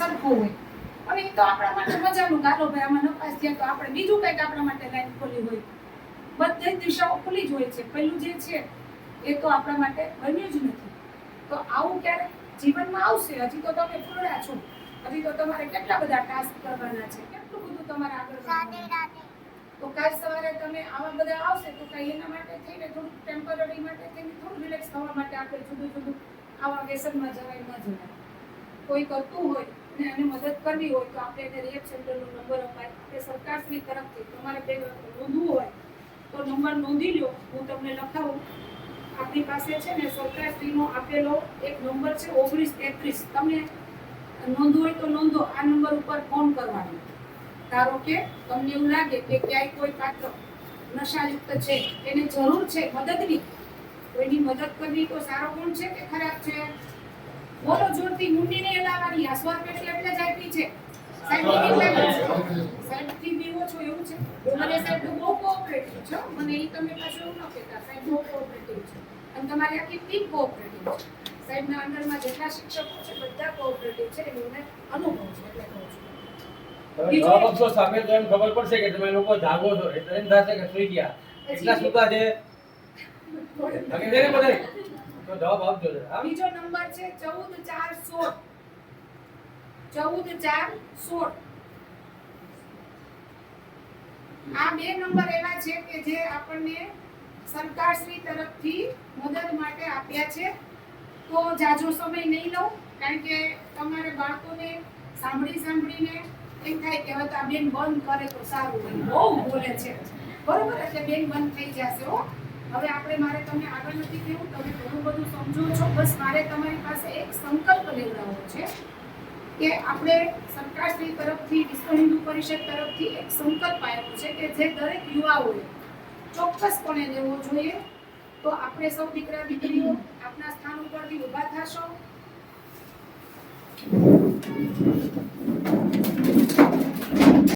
સરખો હોય. અને એ તો આપણા માટે મજાનું ગાલો ભાઈ આમાં નપાસ થયા તો આપણે બીજું કંઈક આપણા માટે લાઈન ખોલી હોય. બધી દિશાઓ ખુલી જ હોય છે. પેલું જે છે એ તો આપણા માટે બન્યું જ નથી. તો આવું ક્યારેક જીવનમાં આવશે? હજી તો તમે ફૂલડા છો. હજી તો તમારે કેટલા બધા ટાસ્ક કરવાના છે? કેટલું બધું તમારે આગળ તો કાલ સવારે તમે આવા બધા આવશે તો કઈ એના માટે થઈને થોડુંક ટેમ્પરરી માટે થઈને થોડું રિલેક્સ થવા માટે આપણે જુદું જુદું આવા વ્યસનમાં જવાય ન જવાય. કોઈ કરતું હોય અને એને મદદ કરવી હોય તો આપણે એને રિએપ સેન્ટરનો નંબર અપાય. આપણે સરકારશ્રી તરફથી તમારે બે નોંધવું હોય તો નંબર નોંધી લો. હું તમને લખાવું. આપણી પાસે છે ને સરકારશ્રીનો આપેલો એક નંબર છે ઓગણીસ તેત્રીસ. તમે નોંધવું હોય તો નોંધો. આ નંબર ઉપર ફોન કરવાનો. ધારો કે તમને એવું લાગે કે ક્યાંય કોઈ પાત્ર નશાયુક્ત છે, એને જરૂર છે મદદની. કોઈની મદદ કરવી તો સારો ગુણ છે કે ખરાબ છે? બોલો જોરથી મુંડીને હલાવવાની. આ સ્વર પેટી એટલે જ આપી છે. સાહેબથી દીવો છો? એવું છે મને સાહેબ બહુ કોઓપરેટિવ છો મને ઈ તમે પાછું એવું ન કહેતા. સાહેબ બહુ કોઓપરેટિવ છે. અને તમારી આખી ટીમ કોઓપરેટિવ છે. સાહેબના અંડરમાં જેટલા શિક્ષકો છે બધા કોઓપરેટિવ છે. એ મને અનુભવ છે એટલે કહું છું. જવાબ આપશો સામે તો એમ ખબર પડશે કે તમે લોકો જાગો છો. એટલે એમ થશે કે સુઈ ગયા. એટલા સુતા છે? તો જવાબ આપજો બીજો નંબર છે ચૌદ ચાર સોળ. ચૌદ ચાર સોળ. આ બે નંબર એવા છે કે જે આપણને સરકારશ્રી તરફથી મદદ માટે આપ્યા છે. તો જાજો સમય નહીં લઉં, કારણ કે તમારે બાળકોને સાંભળી સાંભળીને એમ થાય કે હવે આ બેન બંધ કરે તો સારું બહુ બોલે છે. બરોબર? એટલે બેન બંધ થઈ જશે, હો. હવે આપણે મારે તમને આગળ નથી કહેવું તમે ઘણું બધું સમજો છો. બસ મારે તમારી પાસે એક સંકલ્પ લેવડાવવો છે કે આપણે સરકારશ્રી તરફથી, વિશ્વ હિન્દુ પરિષદ તરફથી એક સંકલ્પ આવ્યો છે કે જે દરેક યુવાઓએ ચોક્કસપણે લેવો જોઈએ. તો આપણે સૌ દીકરા, દીકરીઓ, આપના સ્થાન ઉપરથી ઊભા થશો.